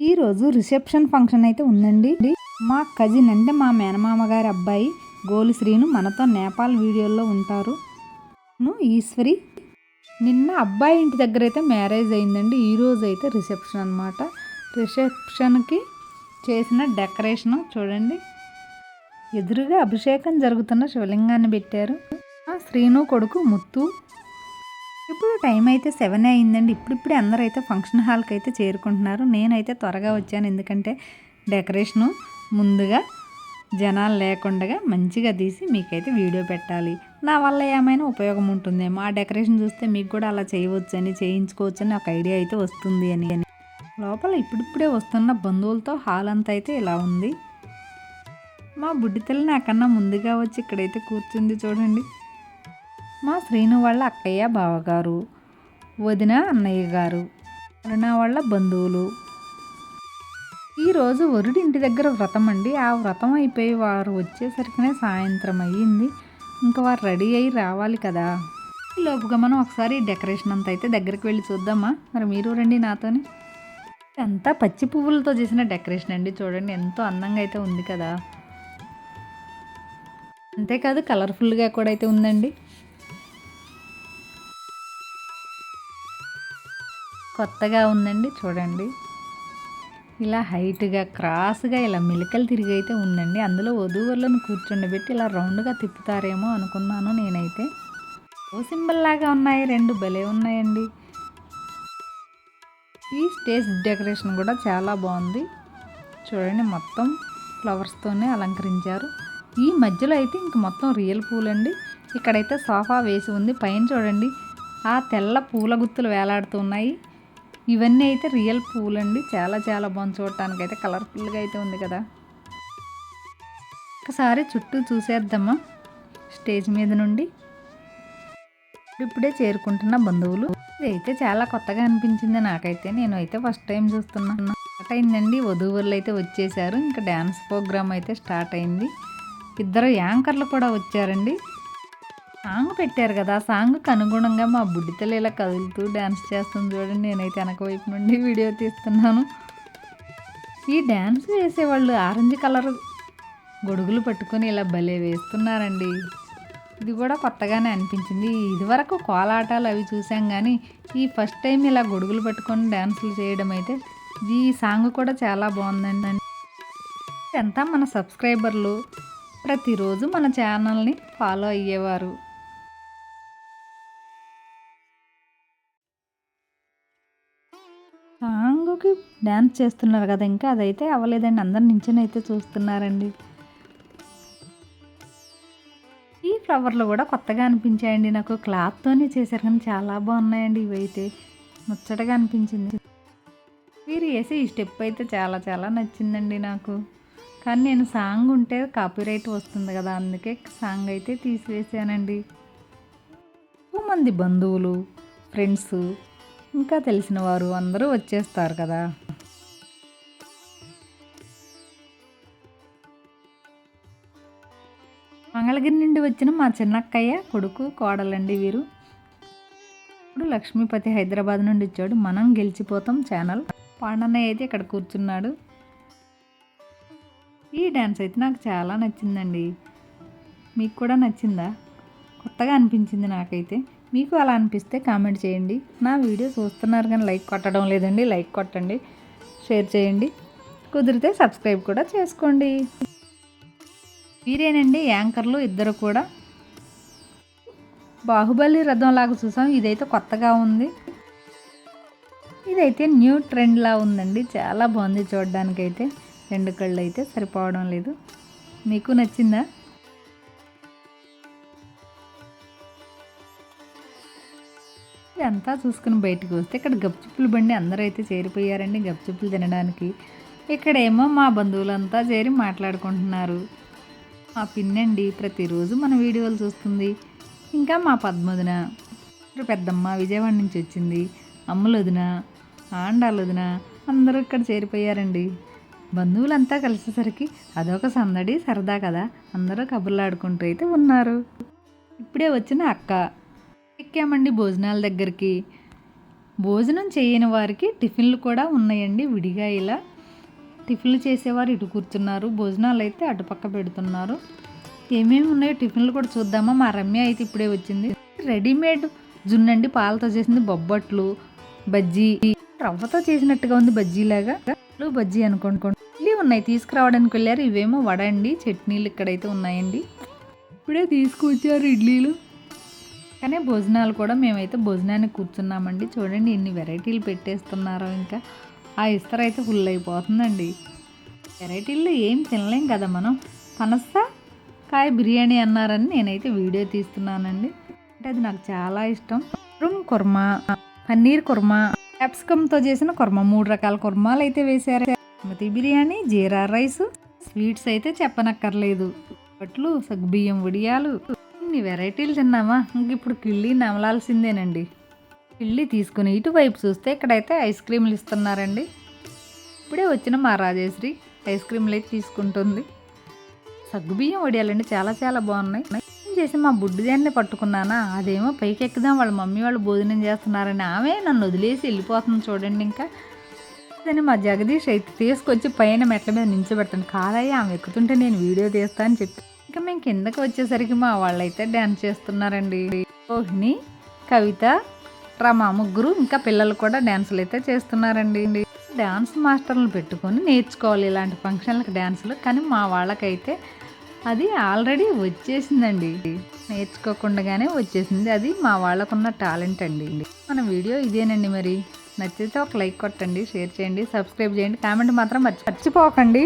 ఈరోజు reception function అయితే ఉందండి. మా కజిన్ అంటే మా మేనమామ గారి అబ్బాయి గోలు శ్రీను మనతో నేపాల్ వీడియోలో ఉంటారు. ను ఈశ్వరి. నిన్న అబ్బాయి ఇంటి దగ్గర అయితే మ్యారేజ్ అయిందండి. ఈరోజు అయితే రిసెప్షన్ అనమాట రిసెప్షన్కి చేసిన డెకరేషన్ చూడండి. ఎదురుగా అభిషేకం జరుగుతున్న శివలింగాన్ని పెట్టారు. ఆ శ్రీను కొడుకు ముత్తు. ఇప్పుడు టైం అయితే సెవెన్ అయిందండి. ఇప్పుడిప్పుడే అందరూ అయితే ఫంక్షన్ హాల్కి అయితే చేరుకుంటున్నారు. నేనైతే త్వరగా వచ్చాను. ఎందుకంటే డెకరేషను ముందుగా జనాలు లేకుండా మంచిగా తీసి మీకైతే వీడియో పెట్టాలి. నా వల్ల ఏమైనా ఉపయోగం ఉంటుందేమో? ఆ డెకరేషన్ చూస్తే మీకు కూడా అలా చేయవచ్చని చేయించుకోవచ్చని ఒక ఐడియా అయితే వస్తుంది అని అని. లోపల ఇప్పుడిప్పుడే వస్తున్న బంధువులతో హాల్ అంతా అయితే ఇలా ఉంది. మా బుడ్డితల్లి నాకన్నా ముందుగా వచ్చి ఇక్కడైతే కూర్చుంది చూడండి. మా శ్రీను వాళ్ళ అక్కయ్య బావగారు వదిన అన్నయ్య గారు అరుణ వాళ్ళ బంధువులు. ఈరోజు వరుడి ఇంటి దగ్గర వ్రతం అండి. ఆ వ్రతం అయిపోయి వారు వచ్చేసరికినే సాయంత్రం అయ్యింది. ఇంకా వారు రెడీ అయ్యి రావాలి కదా. లోపుగా మనం ఒకసారి డెకరేషన్ అంతా అయితే దగ్గరికి వెళ్ళి చూద్దామా? మరి మీరు రండి నాతోని. అంతా పచ్చి పువ్వులతో చేసిన డెకరేషన్ అండి. చూడండి ఎంతో అందంగా అయితే ఉంది కదా. అంతేకాదు కలర్ఫుల్గా కూడా అయితే ఉందండి. కొత్తగా ఉందండి చూడండి. ఇలా హైట్గా క్రాస్గా ఇలా మిలకలు తిరిగి అయితే ఉందండి. అందులో వధువులను కూర్చుండబెట్టి ఇలా రౌండ్గా తిప్పుతారేమో అనుకున్నాను నేనైతే. ఓ సింబల్ లాగా ఉన్నాయి రెండు భలే ఉన్నాయండి. ఈ స్టేజ్ డెకరేషన్ కూడా చాలా బాగుంది. చూడండి మొత్తం ఫ్లవర్స్తోనే అలంకరించారు. ఈ మధ్యలో అయితే ఇంక మొత్తం రియల్ పూలండి. ఇక్కడైతే సోఫా వేసి ఉంది. పైన చూడండి ఆ తెల్ల పూల గుత్తులు వేలాడుతున్నాయి. ఇవన్నీ అయితే రియల్ పూలండి. చాలా చాలా బాగుంది. చూడటానికి అయితే కలర్ఫుల్గా అయితే ఉంది కదా. ఒకసారి చుట్టూ చూసేద్దామా? స్టేజ్ మీద నుండి. ఇప్పుడే చేరుకుంటున్న బంధువులు. ఇదైతే చాలా కొత్తగా అనిపించింది నాకైతే. నేను అయితే ఫస్ట్ టైం చూస్తున్నాను స్టార్ట్ అయిందండి. వధువులు అయితే వచ్చేసారు. ఇంకా డ్యాన్స్ ప్రోగ్రామ్ అయితే స్టార్ట్ అయింది. ఇద్దరు యాంకర్లు కూడా వచ్చారండి. సాంగ్ పెట్టారు కదా ఆ సాంగ్కి అనుగుణంగా మా బుడ్డితలు ఇలా కదులుతూ డ్యాన్స్ చేస్తుంది చూడండి. నేనైతే వెనక వైపు నుండి వీడియో తీస్తున్నాను. ఈ డ్యాన్స్ వేసేవాళ్ళు ఆరెంజ్ కలర్ గొడుగులు పట్టుకొని ఇలా భలే వేస్తున్నారండి. ఇది కూడా కొత్తగానే అనిపించింది. ఇదివరకు కోలాటాలు అవి చూసాం కానీ ఈ ఫస్ట్ టైం ఇలా గొడుగులు పట్టుకొని డ్యాన్సులు చేయడం అయితే ఈ సాంగ్ కూడా చాలా బాగుందండి. ఎంత మన సబ్స్క్రైబర్లు ప్రతిరోజు మన ఛానల్ని ఫాలో అయ్యేవారు. సాంగ్కి డ్యాన్స్ చేస్తున్నారు కదా ఇంకా అదైతే అవ్వలేదండి. అందరు నించుని అయితే చూస్తున్నారండి. ఈ ఫ్లవర్లు కూడా కొత్తగా అనిపించాయండి. నాకు క్లాత్తోనే చేశారు కానీ చాలా బాగున్నాయండి ఇవైతే ముచ్చటగా అనిపించింది. మీరు వేసి ఈ స్టెప్ అయితే చాలా చాలా నచ్చిందండి నాకు. కానీ నేను సాంగ్ ఉంటే కాపీరైట్ వస్తుంది కదా అందుకే సాంగ్ అయితే తీసివేసానండి ఎక్కువ మంది బంధువులు ఫ్రెండ్స్ ఇంకా తెలిసిన వారు అందరూ వచ్చేస్తారు కదా. మంగళగిరి నుండి వచ్చిన మా చిన్నక్కయ్య కొడుకు కోడలండి వీరు. ఇప్పుడు లక్ష్మీపతి హైదరాబాద్ నుండి వచ్చాడు. మనం గెలిచిపోతాం ఛానల్. పాండన్నయ్య అయితే ఇక్కడ కూర్చున్నాడు. ఈ డ్యాన్స్ అయితే నాకు చాలా నచ్చిందండి. మీకు కూడా నచ్చిందా? కొత్తగా అనిపించింది నాకైతే. మీకు అలా అనిపిస్తే కామెంట్ చేయండి. నా వీడియో చూస్తున్నారు కానీ లైక్ కొట్టడం లేదండి. లైక్ కొట్టండి. షేర్ చేయండి. కుదిరితే సబ్స్క్రైబ్ కూడా చేసుకోండి. వీరేనండి యాంకర్లు ఇద్దరు కూడా. బాహుబలి రథం లాగా చూసాం. ఇదైతే కొత్తగా ఉంది. ఇదైతే న్యూ ట్రెండ్లా ఉందండి. చాలా బాగుంది చూడడానికైతే. రెండు కళ్ళు అయితే సరిపోవడం లేదు. మీకు నచ్చిందా? ఇదంతా చూసుకుని బయటకు వస్తే ఇక్కడ గప్చుప్పులు బండి అందరూ అయితే చేరిపోయారండి గప్చుప్పులు తినడానికి. ఇక్కడేమో మా బంధువులంతా చేరి మాట్లాడుకుంటున్నారు. మా పిన్నండి ప్రతిరోజు మన వీడియోలు చూస్తుంది. ఇంకా మా పద్మదిన పెద్దమ్మ విజయవాడ నుంచి వచ్చింది. అమ్ములొదిన ఆండాలొదిన అందరూ ఇక్కడ చేరిపోయారండి. బంధువులంతా కలిసేసరికి అదొక సందడి సరదా కదా. అందరూ కబుర్లాడుకుంటూ అయితే ఉన్నారు. ఇప్పుడే వచ్చిన అక్క ఎక్కామండి భోజనాల దగ్గరికి. భోజనం చేయని వారికి టిఫిన్లు కూడా ఉన్నాయండి విడిగా ఇలా. టిఫిన్లు చేసేవారు ఇటు కూర్చున్నారు భోజనాలు అయితే అటుపక్క పెడుతున్నారు. ఏమేమి ఉన్నాయో టిఫిన్లు కూడా చూద్దామా? మా రమ్య అయితే ఇప్పుడే వచ్చింది. రెడీమేడ్ జున్నండి పాలతో చేసింది బొబ్బట్లు బజ్జీ. రవ్వతో చేసినట్టుగా ఉంది బజ్జీలాగా. బజ్జీ అనుకోండి ఇవి ఉన్నాయి తీసుకురావడానికి వెళ్ళారు. ఇవేమో వడ అండి చట్నీలు ఇక్కడైతే ఉన్నాయండి. ఇప్పుడే తీసుకొచ్చారు ఇడ్లీలు. కానీ భోజనాలు కూడా మేమైతే భోజనానికి కూర్చున్నామండి. చూడండి ఎన్ని వెరైటీలు పెట్టేస్తున్నారో ఇంకా. ఆ ఇస్తర అయితే ఫుల్ అయిపోతుందండి. వెరైటీల్లో ఏం తినలేం కదా మనం. పనస కాయ బిర్యానీ అన్నారని నేనైతే వీడియో తీస్తున్నానండి. అంటే అది నాకు చాలా ఇష్టం. రూమ్ కుర్మా పన్నీర్ కుర్మా క్యాప్సికమ్తో చేసిన కుర్మ. మూడు రకాల కుర్మాలు అయితే వేశారు. బాస్మతి బిర్యానీ జీరా రైస్. స్వీట్స్ అయితే చెప్పనక్కర్లేదు. పట్లు సగ్గుబియ్యం ఉడియాలు ఇన్ని వెరైటీలు తిన్నామా ఇంక ఇప్పుడు కిళ్ళి నమలాల్సిందేనండి. కిళ్ళి తీసుకుని ఇటువైపు చూస్తే ఇక్కడైతే ఐస్ క్రీమ్లు ఇస్తున్నారండి. ఇప్పుడే వచ్చిన మా రాజేశ్రీ ఐస్ క్రీమ్లు అయితే తీసుకుంటుంది. సగ్గుబియ్యం వడియాలండి చాలా చాలా బాగున్నాయి. చేసి మా బుడ్డిదాన్ని పట్టుకున్నానా? అదేమో పైకి ఎక్కుదాం వాళ్ళ మమ్మీ వాళ్ళు భోజనం చేస్తున్నారని ఆమె నన్ను వదిలేసి వెళ్ళిపోతుంది చూడండి ఇంకా. అని మా జగదీష్ అయితే తీసుకొచ్చి పైన మెట్ల మీద నించోబెడతాను. కాదయ్య ఆమె ఎక్కుతుంటే నేను వీడియో తీస్తా అని చెప్పి. ఇంకా మేము కిందకి వచ్చేసరికి మా వాళ్ళైతే డ్యాన్స్ చేస్తున్నారండి. రోహిణి కవిత రమా ముగ్గురు ఇంకా పిల్లలు కూడా డ్యాన్సులు అయితే చేస్తున్నారండి. డ్యాన్స్ మాస్టర్లను పెట్టుకొని నేర్చుకోవాలి ఇలాంటి ఫంక్షన్లకు డ్యాన్సులు కానీ మా వాళ్ళకైతే అది ఆల్రెడీ వచ్చేసిందండి. నేర్చుకోకుండానే వచ్చేసింది. అది మా వాళ్ళకున్న టాలెంట్ అండి. మన వీడియో ఇదేనండి మరి. నచ్చితే ఒక లైక్ కొట్టండి షేర్ చేయండి సబ్స్క్రైబ్ చేయండి. కామెంట్ మాత్రం మర్చి మర్చిపోకండి.